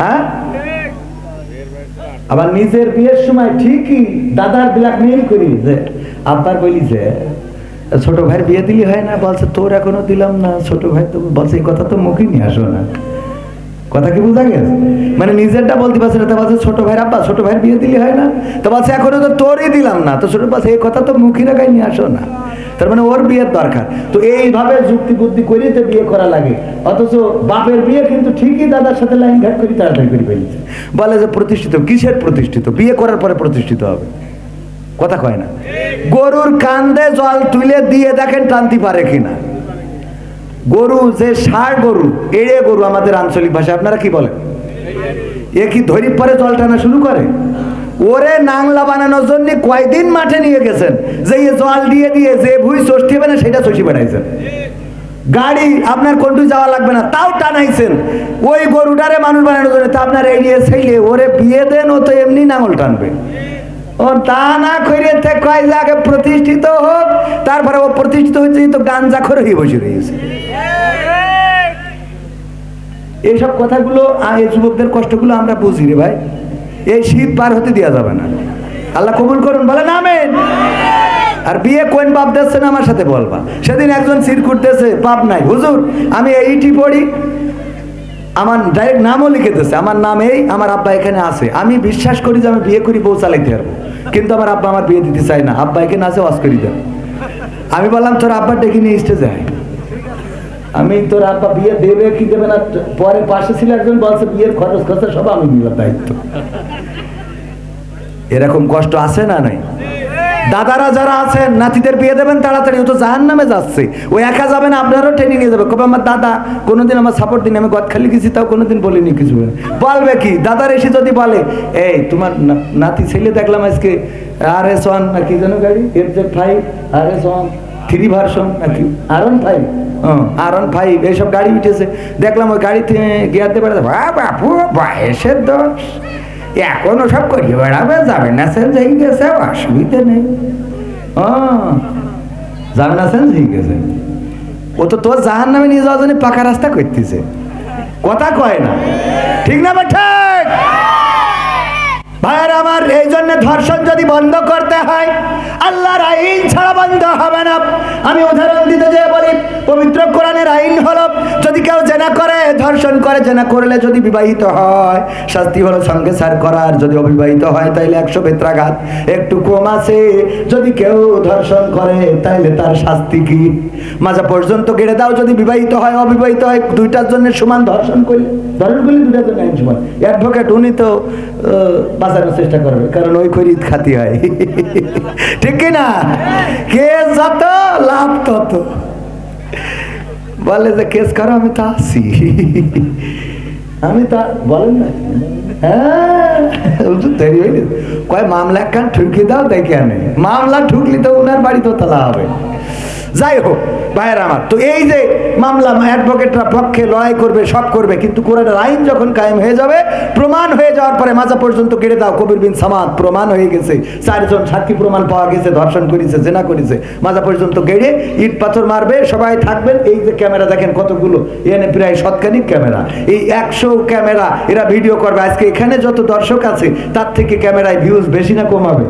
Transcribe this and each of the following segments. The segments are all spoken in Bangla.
হ্যাঁ? আবার নিজের বিয়ের সময় ঠিকই দাদার ব্ল্যাকমেইল করি যে, আব্বার বলি যে, ছোট ভাইয়ের বিয়ে দিলি হয় না, বলছে, তোর এখনও দিলাম না। ছোট ভাই তো বলছে, এই কথা তো মুখে নিয়ে আসো না। কথা কি বুঝা গেছে? মানে নিজেরটা বলতে পারছে না, তো বলছে, ছোট ভাইয়ের আব্বা, ছোট ভাইয়ের বিয়ে দিলি হয় না? তো বলছে, এখনও তো তোরই দিলাম না। তো ছোট বলছে, এই কথা তো মুখে রাখাই নিয়ে আসো না। তার মানে ওর বিয়ের দরকার। তো এইভাবে যুক্তি বুদ্ধি করি তো বিয়ে করা লাগে। অথচ বাপের বিয়ে কিন্তু ঠিকই দাদার সাথে লাইন ঘাট করি তাড়াতাড়ি করে ফেলেছে। বলে যে প্রতিষ্ঠিত, কিসের প্রতিষ্ঠিত? বিয়ে করার পরে প্রতিষ্ঠিত হবে। কথা কয় না। গরুর কান্দে জল তুলে দিয়ে দেখেন টানতে পারে কিনা। গরু যে ষাড় গরু, এড়ে গরু আমাদের আঞ্চলিক ভাষা আপনারা কি বলেন? এ কি ধরি পরে জল টানা শুরু করে? ওরে নাংলা বানানোর জন্য কয়দিন মাঠে নিয়ে গেছেন? যে জল দিয়ে দিয়ে যে ভুই ষষ্ঠী হবে না সেটা চষি বানাইছেন। গাড়ি আপনার কোনটু যাওয়া লাগবে না, তাও টানাইছেন। ওই গরুটারে মানুষ বানানোর জন্য তা আপনার এড়িয়ে ছেলে, ওরে বিয়ে দেন, ও তো এমনি নাঙল টানবে। ও তা না করে তে কয় যে আগে প্রতিষ্ঠিত হোক, তারপরে ও প্রতিষ্ঠিত হয়েছে তো গাঞ্জা করে হয়ে বসে রয়েছে। এইসব কথাগুলো এই যুবকদের কষ্টগুলো আমরা বুঝি রে ভাই। এই শীত পার হতে দেওয়া যাবে না। আল্লাহ কবুল করুন বলে নামেন আর বিয়ে কোন বাপ দিচ্ছে না আমার সাথে বলবা? সেদিন একজন সিরকুট দিয়েছে, বাপ নাই। হুজুর, আমি এইটি পড়ি, আমার ডাইরেক্ট নামও লিখে আমার নাম এই, আমার আব্বা এখানে আছে। আমি বিশ্বাস করি যে আমি বিয়ে করি, বউ চালাইতে পারব। কিন্তু আমার আব্বা আমার বিয়ে দিতে চায় না। আব্বা এখানে আছে, ওয়াজ করি দেন। আমি বললাম, তোর আব্বা ডেকে নিয়ে স্টেজে আয়। আমি তোর আব্বা বিয়ে দেবে কি দেবে না, পরে পাশে ছিল একজন, বলছে বিয়ের খরচ খরচা সব আমি নিলাম দায়িত্ব। এরকম কষ্ট আছে না নাই? দাদারা যারা আছেন, নাতিদের বিয়ে দেবেন তাড়াতাড়ি, ও তো জাহান নামে যাচ্ছে। ও একা যাবে না, আপনারও টেনে নিয়ে যাবে। কবে আমার দাদা কোনোদিন আমার সাপোর্ট দিন, আমি গদখালি গেছি, তাও কোনোদিন বলিনি কিছু। বলবে কি? দাদার এসে যদি বলে, এই, তোমার নাতি ছেলে দেখলাম আজকে আর এস ওয়ান না কি যেন গাড়ি? এর যে five R S one three version নাকি R one five R one five এইসব গাড়ি উঠেছে। দেখলাম ওই গাড়িতে গিয়াতে বেড়াতে বা বাপু বয়সের দোষ। এখনও সব করিয়ে বেড়াবে, যাবে না সেন্স হয়ে গেছে অসুবিধা নেই। ও যাবে না সেন্স হয়ে গেছে। ও তো তোর জাহান নামে নিয়ে যাওয়ার জন্য পাকা রাস্তা করতেছে। কথা কয় না। ঠিক না বা ঠিক ভাইয়ের আমার, এই জন্য ধর্ষণ যদি বন্ধ করতে হয়, আল্লাহর আইন ছাড়া বন্ধ হবে না। আমি উদাহরণ দিতে যে বলি, পবিত্র কোরআনের আইন হলো, যদি কেউ জেনা করে, ধর্ষণ করে, জেনা করলে যদি বিবাহিত হয়, শাস্তি হলো সঙ্গে সার করার যদি অবিবাহিত হয়, তাইলে একশো বেত্রাঘাত। একটু কম আছে, যদি কেউ ধর্ষণ করে, তাইলে তার শাস্তি কি? মাজা পর্যন্ত গেড়ে দাও, যদি বিবাহিত হয়, অবিবাহিত হয়, দুইটার জন্য সমান ধর্ষণ করলে ধর্ষণ করলে দুইটার জন্য আইন সমান। অ্যাডভোকেট উনি তো বাঁচানোর চেষ্টা করবে, কারণ ওই খরিদ খাতি হয়। ঠিক কি না? কে যত লাভ তত। বলে যে, কেস করো, আমি তো আসি আমি তা, বলেন না। হ্যাঁ কয়, মামলা একখান ঠুকি দাও, দেখে আনে মামলা ঠুকলি তো উনার বাড়ি তো তালা হবে। যাই হোক ভাইয়ের আমার তো এই যে মামলা অ্যাডভোকেটরা পক্ষে লড়াই করবে সব করবে কিন্তু কোরআনের আইন যখন কায়েম হয়ে যাবে প্রমাণ হয়ে যাওয়ার পরে মাজা পর্যন্ত কেড়ে দাও কবির বিন সামাদ প্রমাণ হয়ে গেছে। চারজন সাক্ষী প্রমাণ পাওয়া গেছে ধর্ষণ করেছে জেনা করেছে। মাজা পর্যন্ত গেড়ে ইট পাথর মারবে সবাই থাকবেন। এই যে ক্যামেরা দেখেন কতগুলো এখানে প্রায় শতখানিক ক্যামেরা। এই একশো ক্যামেরা এরা ভিডিও করবে। আজকে এখানে যত দর্শক আছে তার থেকে ক্যামেরায় ভিউজ বেশি না কমাবে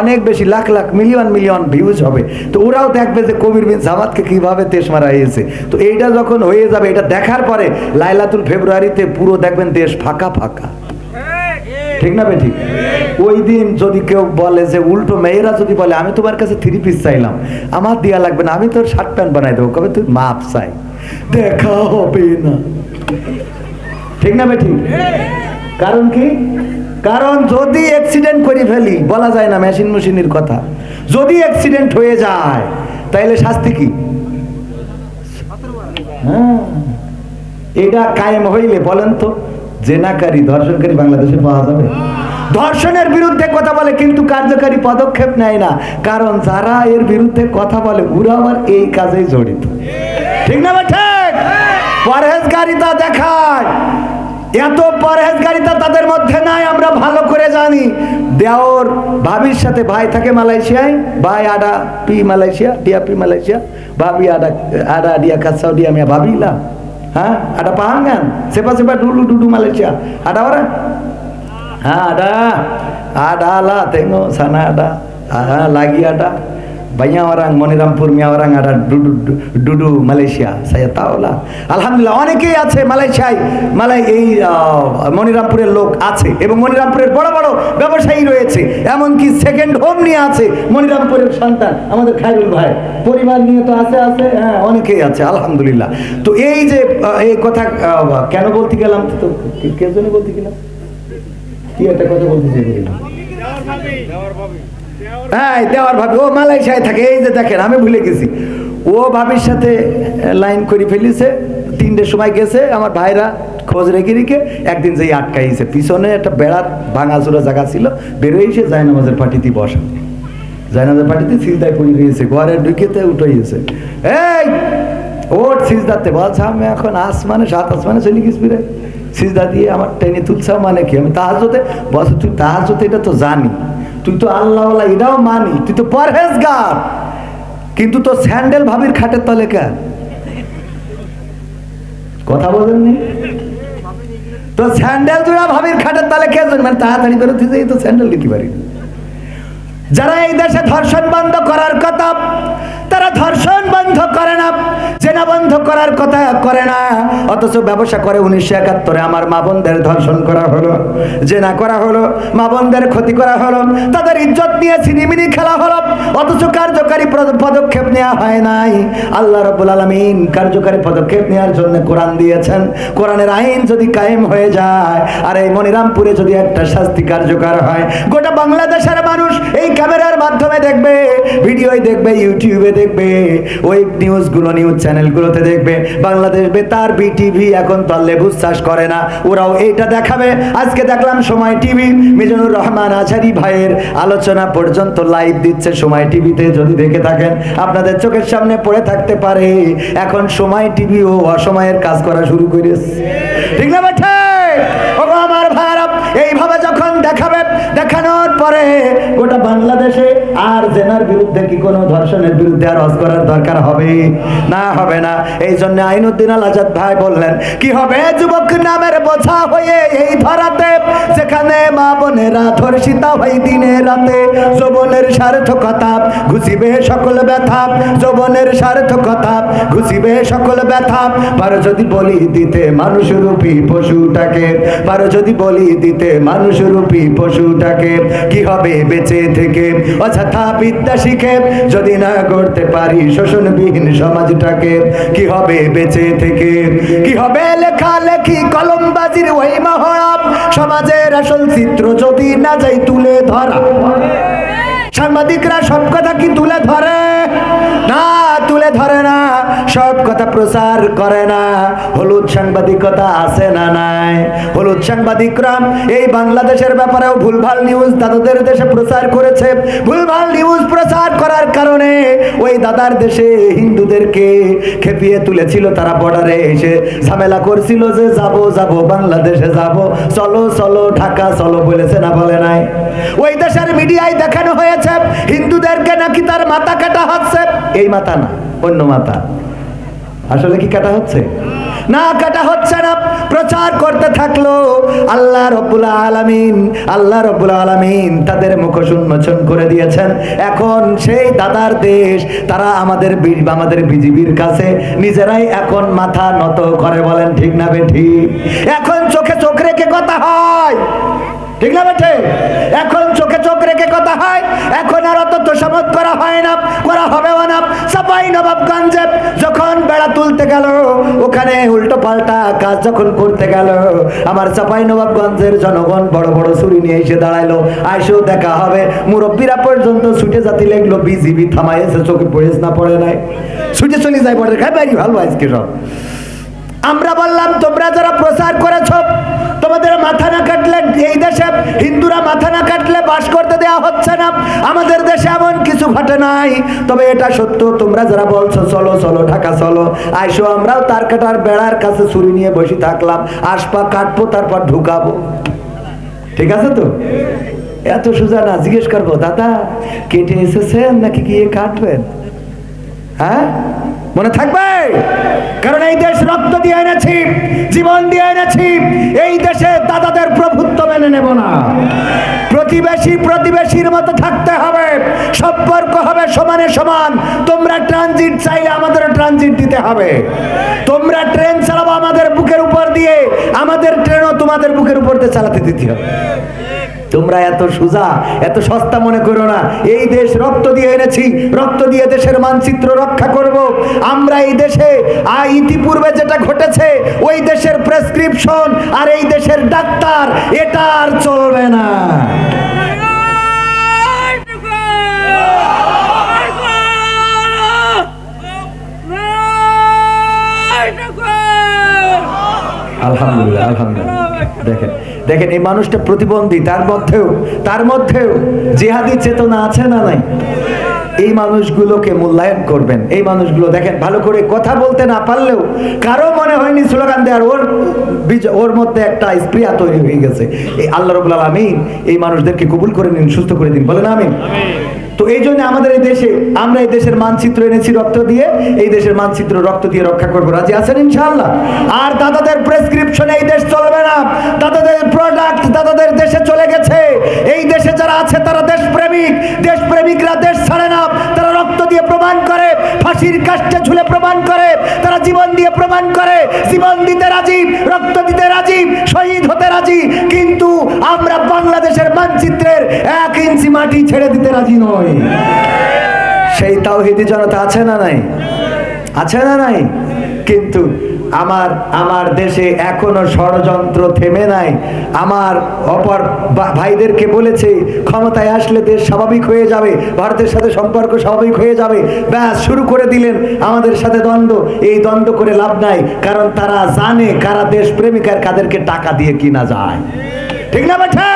অনেক বেশি lakh lakh million million views হবে। তো ওরাও দেখবে যে কবির বিন জামাতকে কীভাবে তেশ মারা হয়েছে? তো এইটা যখন হয়ে যাবে, এটা দেখার পরে লাইলাতুল ফেব্রুয়ারিতে পুরো দেখবেন দেশ ফাঁকা ফাঁকা। ঠিক না ঠিক ওই দিন যদি কেউ বলে যে, উল্টো মেয়েরা যদি বলে, আমি তোমার কাছে থ্রি পিস চাইলাম, আমার দেয়া লাগবে না, আমি তোর শার্ট প্যান্ট বানাই দেবো। কবে তুই মাপ চাই? দেখা হবে না। ঠিক না ঠিক কারণ কি? কারণ যদি অ্যাক্সিডেন্ট করে ফেলি, বলা যায় না মেশিন মেশিনের কথা। যদি অ্যাক্সিডেন্ট হয়ে যায় তাইলে শাস্তি কি? হ্যাঁ। এটা কায়েম হইলে বলেন তো, জেনাকারী, ধর্ষণকারী বাংলাদেশে পাওয়া যাবে? ধর্ষণের বিরুদ্ধে কথা বলে কিন্তু কার্যকারী পদক্ষেপ নেয় না। কারণ যারা এর বিরুদ্ধে কথা বলে, ওরা আবার এই কাজেই জড়িত। ঠিক না ঠিক? পরহেজগারিতা দেখায়। এত পরহেজগারিতা তাদের মধ্যে নাই আমরা ভালো করে জানি। দেওর ভাবির সাথে ভাই থাকে মালয়েশিয়ায় ভাই আডা পি মালয়েশিয়া ডিয়া পি মালয়েশিয়া ভাবি আডা আডা ডিয়া কাসাও ডিয়া মিয়া ভাবিলা হ্যাঁ ada paham সেপা siapa-siapa dulu duduk Malaysia ada orang Ah, ada ada lah tengok sana ada ah, lagi ada banyak orang Monirampur মিয়া orang ada dudu dudu Malaysia saya tahu আলহামদুলিল্লাহ অনেকেই আছে মালয়েশিয়ায় মালাই এই মনিরামপুরের লোক আছে এবং মনিরামপুরের বড় বড় ব্যবসায়ী রয়েছে। এমনকি সেকেন্ড হোম নিয়ে আছে মনিরামপুরের সন্তান, আমাদের খাইরুল ভাই। পরিবার নিয়ে তো আছে আছে হ্যাঁ অনেকেই আছে, আলহামদুলিল্লাহ। তো এই যে এই কথা কেন বলতে গেলাম? তো কে- জন্য বলতে গেলাম? কি একটা কথা বলতে চেয়েছিলাম হ্যাঁ দেওয়ার ভাবি। ও মালয়েশিয়ায় থাকে, এই যে দেখেন, আমি ভুলে গেছি। ও ভাবির সাথে লাইন করে ফেলিছে তিনটের সময় গেছে, আমার ভাইরা খোঁজ রেখে রেখে একদিন যেই আটকাইছে। পিছনে একটা বেড়ার ভাঙাচুরা জায়গা ছিল বেরোইছে জায়নামাজের পাটিতে বসা। জায়নামাজের পাটিতে সিজদায় পড়ে গিয়েছে, ঘরে ঢুকেতে উঠে গিয়েছে এই ওট সিজদাতে, বলছে, আমি এখন আসমানে, সাত আসমানে চলে গেছি রে। সিজদা দিয়ে আমার টেনে তুলছে মানে কি? আমি তাহাজতে বলছে, তুই তাহাজতে এটা তো জানি। তুই তো আল্লাহ এটাও মানি, তুই তো পরহেজগার। কিন্তু তো স্যান্ডেল ভাবির খাটের তলে কেন কথা বলেননি? তো স্যান্ডেল জোড়া ভাবির খাটের তলে কে? মানে তাড়াতাড়ি করে তুই তো স্যান্ডেল দিতে পারি যারা এই দেশে ধর্ষণ বন্ধ করার কথা, তারা ধর্ষণ বন্ধ করে না জেনা বন্ধ করার কথা করে না, অথচ ব্যবসা করে উনিশশো একাত্তরে আমার মা বোনদের ধর্ষণ করা হলো, জেনা করা হলো, মা বোনদের ক্ষতি করা হলো, তাদের ইজ্জত নিয়ে সিনিমিনি খেলা হলো, অথচ কার্যকারী পদক্ষেপ নেওয়া হয় নাই। আল্লাহ রবুল আলমিন কার্যকারী পদক্ষেপ নেওয়ার জন্য কোরআন দিয়েছেন। কোরআনের আইন যদি কায়েম হয়ে যায়, আর এই মনিরামপুরে যদি একটা শাস্তি কার্যকর হয়, গোটা বাংলাদেশের মানুষ এই ক্যামেরার মাধ্যমে দেখবে, ভিডিওই দেখবে, ইউটিউবে দেখবে ওই নিউজগুলো, নিউজ চ্যানেলগুলোতে দেখবে বাংলাদেশ বেতার বিটিভি এখন তো আর লেবুস চাষ করে না। ওরাও এইটা দেখাবে। আজকে দেখলাম সময় টিভি। মিজানুর রহমান আছারি ভাইয়ের আলোচনা পর্যন্ত লাইভ দিচ্ছে সময় টিভিতে। যদি দেখে থাকেন, আপনাদের চোখের সামনে পড়ে থাকতে পারে। এখন সময় টিভি ও অসময়ের কাজ করা শুরু করেছে ঠিক না আমার ভাইরা এইভাবে যখন পরে গোটা বাংলাদেশে আর জেনার বিরুদ্ধে কি কোনো ধর্ষণের বিরুদ্ধে আর অজ করার দরকার হবে? না হবে না। এই জন্য আইনুদ্দিন আল আজাদ ভাই বললেন, কি হবে যুবক নামের বোঝা হয়ে এই ধরাতে? যেখানে মা বোনেরা ধর্ষিতা হয় দিনে রাতে, যৌবনের সার্থকতা ঘুষিবে সকল ব্যথা, যৌবনের সার্থকতা ঘুষিবে সকল ব্যথা। পারো যদি বলি দিতে মানুষ রূপী পশুটাকে পারো যদি বলি দিতে মানুষ রূপী পশুটাকে কি হবে বেঁচে থেকে? অযথা বিদ্যা শিখে যদি না গড়তে পারি শোষণবিহীন সমাজটাকে কি হবে বেঁচে থেকে? কি হবে লেখা লেখি কলমবাজির ওই মহড়াপ সমাজের আসল চিত্র যদি না যাই তুলে ধরা। সাংবাদিকরা সব কথা কি তুলে ধরে? না, তুলে ধরে না। সব কথা প্রচার করে না। হলুদ সাংবাদিকতা আছে না নাই? হলুদ সাংবাদিকরা, এই বাংলাদেশের ব্যাপারেও ভুলভাল নিউজ দাদাদের দেশে প্রচার করেছে। ভুলভাল নিউজ প্রচার করার কারণে ওই দাদার দেশে হিন্দুদেরকে খেপিয়ে তুলেছিল, তারা বর্ডারে এসে ঝামেলা করছিল যে, যাব যাব, বাংলাদেশে যাব। চলো চলো, ঢাকা, চলো, বলেছে না বলে নাই। ওই দেশের মিডিয়ায় দেখানো হয়েছে, হিন্দুদেরকে নাকি তার মাথা কাটা হচ্ছে। এই মাথা না, অন্য মাথা। আসলে কি কাটা হচ্ছে? না, কাটা হচ্ছে না। প্রচার করতে থাকল আল্লাহ রব্বুল আলামিন। আল্লাহ রব্বুল আলামিন তাদের মুখ উন্মোচন করে দিয়েছেন। এখন সেই দাদার দেশ, তারা আমাদের আমাদের বিজিবির কাছে নিজেরাই এখন মাথা নত করে বলেন, ঠিক না বে ঠিক এখন চোখে চোখ রেখে কথা হয়। ঠিক না বেঠে? এখন রেখে কথা হয়। এখন আর অত তোষামত করা হয় না, করা হবেও না। সাপাই নবাবগঞ্জে যখন বেড়া তুলতে গেল, ওখানে উল্টো পাল্টা কাজ যখন করতে গেল, আমার চাপাই নবাবগঞ্জের জনগণ বড় বড় ছুরি নিয়ে এসে দাঁড়াইলো। আইসেও দেখা হবে। মুরব্বীরা পর্যন্ত ছুটে জাতি লাগল, বিজিবি থামাইছে চোখে পড়েছ না, পড়ে নাই। ছুটে চলে যায় বড় খাই বাড়ি ভালো আজকে সব। আমরা বললাম, তোমরা যারা প্রচার করেছ, তোমাদের মাথা না কাটলে এই দেশে হিন্দুরা মাথা না কাটলে বাস করতে দেওয়া হচ্ছে না। আমাদের দেশে এমন কিছু ঘটে নাই। তবে এটা সত্য, তোমরা যারা বলছো, চলো চলো, ঢাকা, চলো। আইসো, আমরাও তার কাটার বেড়ার কাছে ছুরি নিয়ে বসে থাকলাম। আসপা কাটবো, তারপর ঢুকাবো। ঠিক আছে তো? এত সোজা না, জিজ্ঞেস করব, দাদা, কেটে এসেছেন নাকি গিয়ে কাটবেন? হ্যাঁ? মনে থাকবে? কারণ এই দেশ রক্ত দিয়ে এনেছি, জীবন দিয়ে এনেছি। এই দেশে দাদাদের প্রভুত্ব মেনে নেব না। প্রতিবেশী প্রতিবেশীর মতো থাকতে হবে। সম্পর্ক হবে সমানে সমান। তোমরা ট্রানজিট চাইলে আমাদের ট্রানজিট দিতে হবে। তোমরা ট্রেন চালাবো আমাদের বুকের উপর দিয়ে। আমাদের ট্রেনও তোমাদের বুকের উপর দিয়ে চালাতে দিতে হবে। তোমরা এত সুজা, এত সস্তা মনে করো না। এই দেশ রক্ত দিয়ে এনেছি, রক্ত দিয়ে দেশের মানচিত্র রক্ষা করব। আমরা এই দেশে ইতিপূর্বে যেটা ঘটেছে, ওই দেশের প্রেসক্রিপশন আর এই দেশের ডাক্তার, এটা আর চলবে না। দেখেন এই মানুষটা প্রতিবন্ধী তার মধ্যেও তার মধ্যেও জেহাদি চেতনা আছে না নাই? এই মানুষগুলোকে মূল্যায়ন করবেন। এই মানুষগুলো দেখেন, ভালো করে কথা বলতে না পারলেও কারও মনে হয়নি স্লোগান দেওয়ার, ওর ওর মধ্যে একটা স্প্রিয়া তৈরি হয়ে গেছে। এই আল্লাহ রবুল আলমিন এই মানুষদেরকে কবুল করে নিন, সুস্থ করে দিন। বলেন আমিন। তো এই জন্য আমাদের এই দেশে, আমরা এই দেশের মানচিত্র এনেছি রক্ত দিয়ে, এই দেশের মানচিত্র রক্ত দিয়ে রক্ষা করব। রাজি আছেন ইনশাআল্লাহ? আর দাদাদের প্রেসক্রিপশনে এই দেশ চলবে না। দাদাদের প্রোডাক্ট দাদাদের দেশে চলে গেছে। এই ফাঁসির কাষ্টে ঝুলে প্রমাণ করে, তারা জীবন দিয়ে প্রমাণ করে, জীবন দিতে রাজি, রক্ত দিতে রাজি, শহীদ হতে রাজি, কিন্তু আমরা বাংলাদেশের মানচিত্রের এক ইঞ্চি মাটি ছেড়ে দিতে রাজি নয় সেই তাওহিদি জনতা আছে না নাই? আছে না নাই? কিন্তু আমার আমার দেশে এখনও ষড়যন্ত্র থেমে নাই। আমার অপর ভাইদেরকে বলেছে, ক্ষমতায় আসলে দেশ স্বাভাবিক হয়ে যাবে, ভারতের সাথে সম্পর্ক স্বাভাবিক হয়ে যাবে। ব্যাস, শুরু করে দিলেন। আমাদের সাথে দ্বন্দ্ব, এই দ্বন্দ্ব করে লাভ নাই, কারণ তারা জানে কারা দেশ প্রেমিকার কাদেরকে টাকা দিয়ে কিনা যায়। ঠিক না বাছা